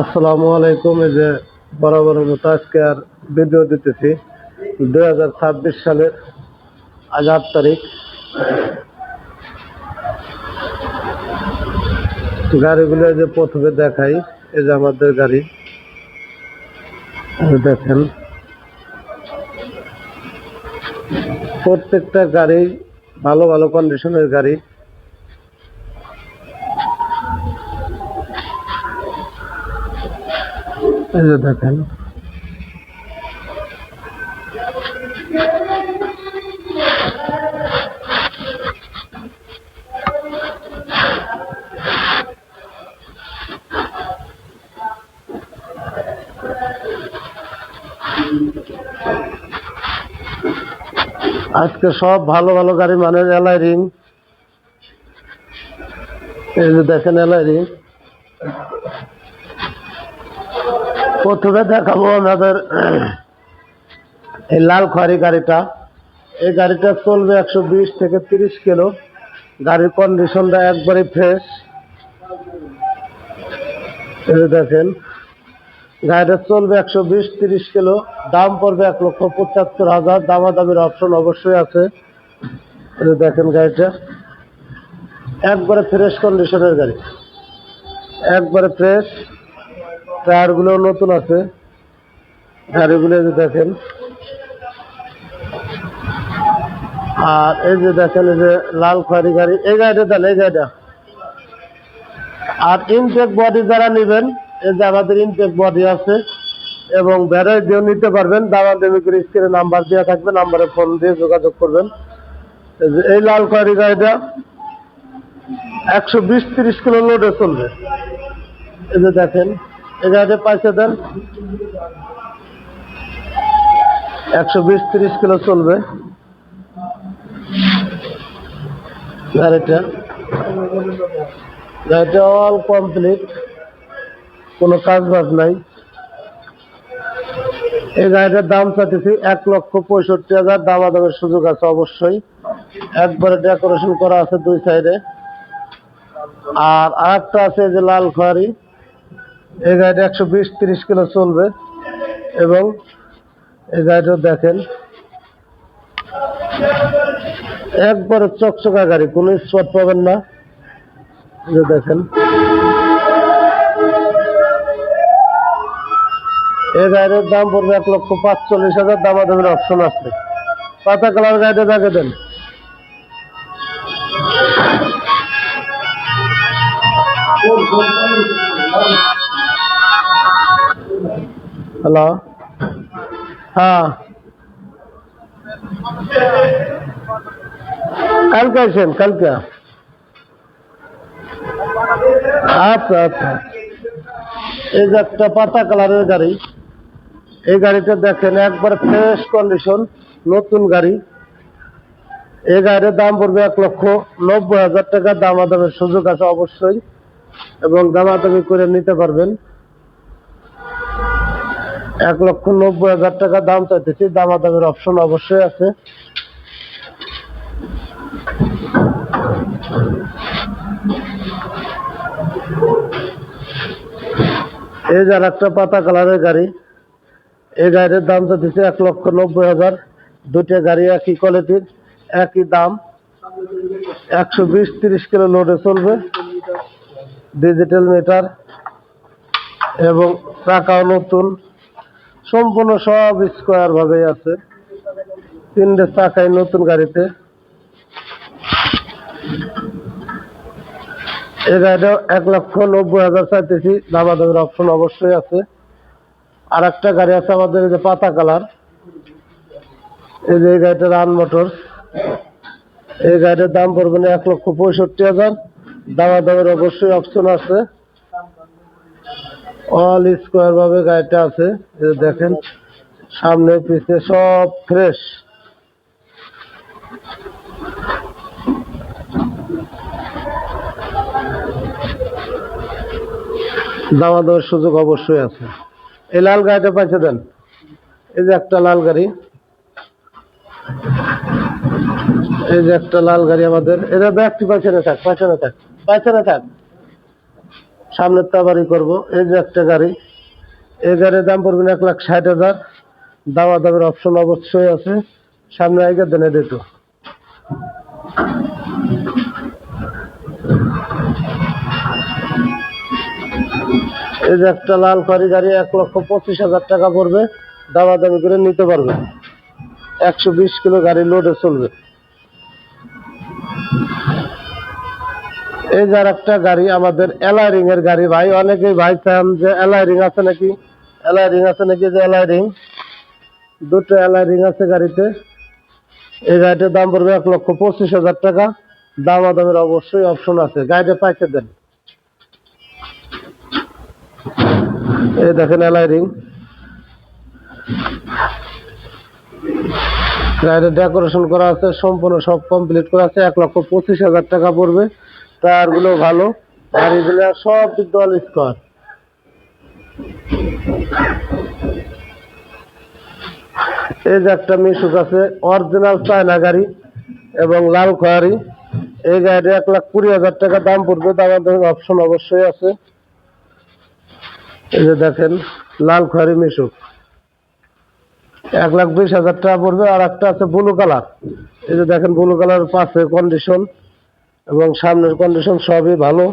আসসালামু আলাইকুম, এই যে বরাবর মতো আজকে আর ভিডিও দিতেছি। দুই হাজার ছাব্বিশ সালের আট তারিখ। গাড়িগুলো যে প্রথমে দেখাই, এই যে আমাদের গাড়ি। দেখেন। প্রত্যেকটা গাড়ি ভালো ভালো কন্ডিশনের গাড়ি। এই দেখেন। আজকে সব ভালো ভালো গাড়ি মানে এলাই রিং। এই যে দেখেন এলাই রিং। প্রথমে দেখাবো আমাদের এই লাল খয়ারি গাড়িটা। এই গাড়িটা চলবে একশো বিশ থেকে তিরিশ কিলো। গাড়ির কন্ডিশনটা একবারে ফ্রেশ দেখেন, গাড়িটা চলবে একশো বিশ তিরিশ কিলো। দাম পড়বে এক লক্ষ পঁচাত্তর হাজার। দামাদামির অপশন অবশ্যই আছে। দেখেন গাড়িটা। একবারে ফ্রেশ কন্ডিশনের গাড়ি। একবারে ফ্রেশ টায়ারগুলো নতুন আছে। গাড়িগুলো যে দেখেন। আর এই যে দেখেন যে লাল খয়ারি গাড়ি, এই গাড়িটা তাহলে এই গাড়িটা। আর ইনটেক বডি যারা নেবেন, এই যে আমাদের ইনটেক বডি আছে, এবং ভ্যারাই দিয়েও নিতে পারবেন। দেবী করে স্ক্রিনে নাম্বার দেওয়া থাকবে, নাম্বারে ফোন দিয়ে যোগাযোগ করবেন। এই লাল খয়ারি গাড়িটা একশো বিশ তিরিশ কিলো লোডে চলবে। এই যে দেখেন। গাড়িটা পয়সা দেন। একশো বিশ, তিরিশ কিলো চলবে। গাড়িটা। গাড়িটা অল কমপ্লিট কোনো কাজ বাজ নাই। এই গাড়িটার দাম চাইতেছি এক লক্ষ পঁয়ষট্টি হাজার। দামাদামের সুযোগ আছে অবশ্যই। একবারে ডেকোরেশন করা আছে দুই সাইডে আর আরেকটা আছে যে লাল খয়ারি। এই গাড়িটা একশো বিশ, তিরিশ কিলো চলবে। এবং এই গাড়িটা দেখেন। একবারে চকচকা গাড়ি, কোনো স্পট পাবেন না। দেখেন। এই গাড়ির দাম পড়বে এক লক্ষ পাঁচচল্লিশ হাজার, দামাদামের অপশন আছে। পাতা কালার গাড়িটা দেখে দেন। হ্যালো হ্যাঁ কালকে আসেন কালকে আচ্ছা আচ্ছা এই যে একটা পাতা কালারের গাড়ি, এই গাড়িটা দেখেন একবার ফ্রেশ কন্ডিশন নতুন গাড়ি। এই গাড়ির দাম পড়বে এক লক্ষ নব্বই হাজার টাকা, দামাদামের সুযোগ আছে অবশ্যই। এবং দামাদামি করে নিতে পারবেন। এক লক্ষ নব্বই হাজার টাকা দাম চাইতেছি। দামাদামের অপশন অবশ্যই আছে। এই যে আর একটা পাতা কালারের গাড়ি। এই গাড়ির দাম চাইতেছি এক লক্ষ নব্বই হাজার। দুটো গাড়ি একই কোয়ালিটির একই দাম। একশো বিশ, তিরিশ কিলো লোডে চলবে। ডিজিটাল মিটার এবং চাকাও নতুন। সম্পূর্ণ সব স্কোয়ার ভাবে আছে। তিনটে চাকাই নতুন গাড়িতে। এই গাড়িটা এক লক্ষ নব্বই হাজার চাইতেছি। দামাদামের অপশন অবশ্যই আছে। আর একটা গাড়ি আছে আমাদের যে পাতা কালার। এই যে এই গাড়িটা রান মোটরস এই গাড়িটার দাম পড়বে না এক লক্ষ পঁয়ষট্টি হাজার। দামাদামের অবশ্যই অপশন আছে। অল স্কোয়ার ভাবে গাড়িটা আছে। দেখেন, সামনে, পিছে সব ফ্রেশ দামা দেওয়ার সুযোগ অবশ্যই আছে। এই লাল গাড়িটা পাইছে দেন। এই যে একটা লাল গাড়ি। এই যে একটা লাল গাড়ি আমাদের। এটা ব্যাগটি পাইছে না থাক? পাইছে না থাক? পাইছে না থাক? সামনের তাবারি করব। এই যে একটা গাড়ি, এই গাড়ির দাম পড়বেন এক লাখ ষাট হাজার। দাওয়া দামের অপশন অবশ্যই আছে। সামনে আগে দেনে দিত এই যে একটা লাল খড়ি গাড়ি, এক লক্ষ পঁচিশ হাজার টাকা পড়বে। দাওয়া দামি করে নিতে পারবে। একশো বিশ কিলো গাড়ি লোডে চলবে। এই যার একটা গাড়ি, আমাদের এলাইরিং এর গাড়ি ভাই। অনেকেই ভাই চান যে এলাইরিং আছে নাকি? এলাইরিং আছে নাকি যে এলাইরিং দুটো এলাইরিং আছে গাড়িতে। এই গাড়িটার দাম পড়বে এক লক্ষ পঁচিশ হাজার টাকা। দাম দামের অবশ্যই অপশন আছে। গাড়িটা পাইতে দেন। এই দেখেন এলাইরিং গাড়িটা ডেকোরেশন করা আছে, সম্পূর্ণ সব কমপ্লিট করা আছে। এক লক্ষ পঁচিশ হাজার টাকা পড়বে। টায়ারগুলো ভালো, গাড়িগুলো সব দল স্কোয়ার এই যে একটা মিশুক আছে অরিজিনাল চায়না গাড়ি এবং লাল খয়ারি। এই গাড়িটা এক লাখ কুড়ি হাজার টাকা দাম পড়বে দামের অপশন অবশ্যই আছে। এই যে দেখেন, লাল খয়ারি মিশুক এক লাখ বিশ হাজার টাকা পড়বে, আর একটা আছে ব্লু কালার এই যে দেখেন ব্লু কালার পাশে কন্ডিশন এবং সামনের কন্ডিশন সবই ভালো।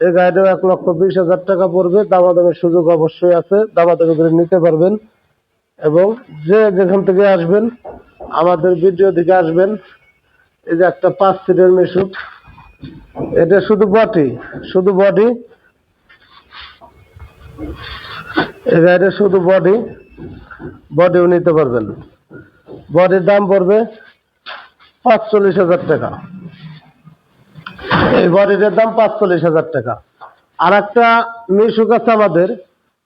এই গাড়িটাও এক লক্ষ বিশ হাজার টাকা পড়বে। দামাদামের সুযোগ অবশ্যই আছে। দামাদামি করে নিতে পারবেন। এবং যে যেখান থেকে আসবেন, আমাদের ভিডিও দিকে আসবেন। এই যে একটা পাঁচ সিটের মেশুক এটা শুধু বডি শুধু বডি। এই গাড়িটা শুধু বডি। বডিও নিতে পারবেন। বডির দাম পড়বে পাঁচচল্লিশ হাজার টাকা। এই বডিটার দাম পাঁচচল্লিশ হাজার টাকা। আর একটা মিশুক আছে আমাদের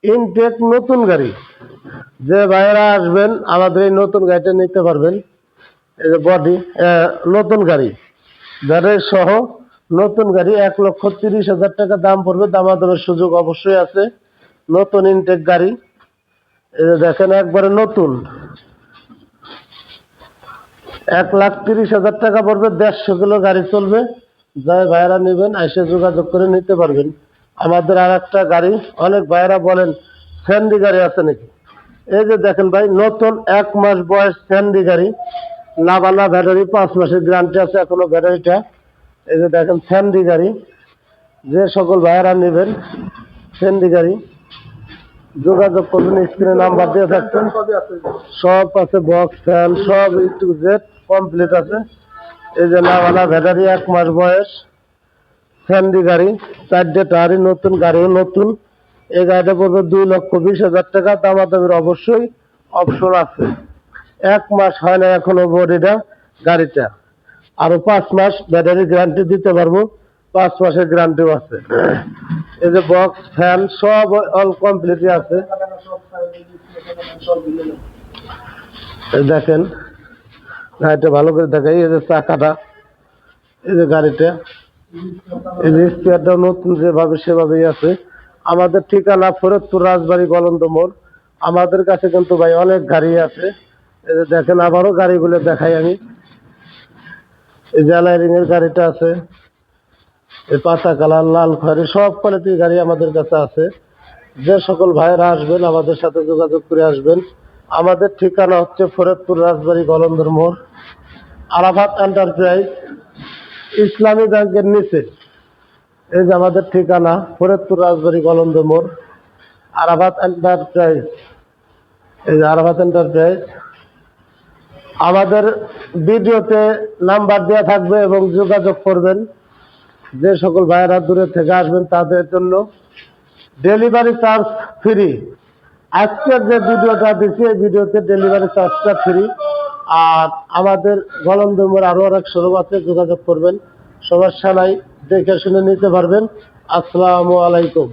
ইনটেক নতুন গাড়ি। যে ভাইয়েরা আসবেন, আমাদের এই নতুন গাড়িটা নিতে পারবেন। বডি নতুন গাড়ি। ব্যাটারি সহ নতুন গাড়ি এক লক্ষ তিরিশ হাজার টাকা দাম পড়বে, দামাদামের সুযোগ অবশ্যই আছে। নতুন ইনটেক গাড়ি। দেখেন, একবারে নতুন। এক লাখ তিরিশ হাজার টাকা পড়বে, দেড়শো কিলো গাড়ি চলবে। যাই ভাইয়েরা নেবেন এসে যোগাযোগ করে নিতে পারবেন। আমাদের আর একটা গাড়ি, অনেক ভাইয়েরা বলেন স্যান্ডি গাড়ি আছে নাকি? এই যে দেখেন ভাই, নতুন এক মাস বয়স স্যান্ডি গাড়ি। লাভালা ব্যাটারি, পাঁচ মাসের গ্যারান্টি আছে এখনও ব্যাটারিটা। এই যে দেখেন স্যান্ডি গাড়ি। যে সকল ভাইয়েরা নেবেন স্যান্ডি গাড়ি, যোগাযোগ করবেন, স্ক্রিনে নাম্বার দিয়ে থাকছেন সব আছে বক্স ফ্যান সব টু জেড কমপ্লিট আছে। এই যে লাভালা ব্যাটারি এক মাস বয়স, ফ্যান্ডি গাড়ি, চারটে টায়ারি নতুন গাড়িও নতুন। এই গাড়িটা পড়বে দুই লক্ষ বিশ হাজার টাকা, দামাদামির অবশ্যই অপশন আছে। এক মাস হয় না এখনও বডিটা, গাড়িটা। আরও পাঁচ মাস ব্যাটারি গ্যারান্টি দিতে পারব, পাঁচ মাসের গ্যারান্টিও আছে। এই যে বক্স ফ্যান সব অল কমপ্লিটই আছে। দেখেন গাড়িটা ভালো করে দেখাই, এই যে চাকাটা, এই যে গাড়িটা। এই যে স্পেয়ারটাও নতুন যেভাবে সেভাবেই আছে। আমাদের ঠিকানা ফরিদপুর রাজবাড়ি গলন্দ মোড়। আমাদের কাছে কিন্তু ভাই অনেক গাড়ি আছে। এই যে দেখেন, আবারও গাড়িগুলো দেখাই আমি। এই যে এর গাড়িটা আছে। এই পাতা কালার, লাল খয়েরি, সব কোয়ালিটির গাড়ি আমাদের কাছে আছে। যে সকল ভাইয়েরা আসবেন, আমাদের সাথে যোগাযোগ করে আসবেন। আমাদের ঠিকানা হচ্ছে ফরিদপুর রাজবাড়ি গলন্দর মোড়, আরাফাত এন্টারপ্রাইজ, ইসলামী ব্যাংকের নিচে। এই যে আমাদের ঠিকানা, ফরিদপুর রাজবাড়ি গলন্দ মোড়, আরাফাত এন্টারপ্রাইজ। এই যে আরাফাত এন্টারপ্রাইজ। আমাদের ভিডিওতে নাম্বার দেওয়া থাকবে এবং যোগাযোগ করবেন। যে সকল ভাইয়েরা দূরে থেকে আসবেন, তাদের জন্য ডেলিভারি চার্জ ফ্রি। আজকের যে ভিডিওটা দিচ্ছি এই ভিডিওতে ডেলিভারি চার্জটা ফ্রি আর আমাদের গলন্দমের আরও অনেক সরব আছে, যোগাযোগ করবেন। সবার সালাই দেখে শুনে নিতে পারবেন। আসসালামু আলাইকুম।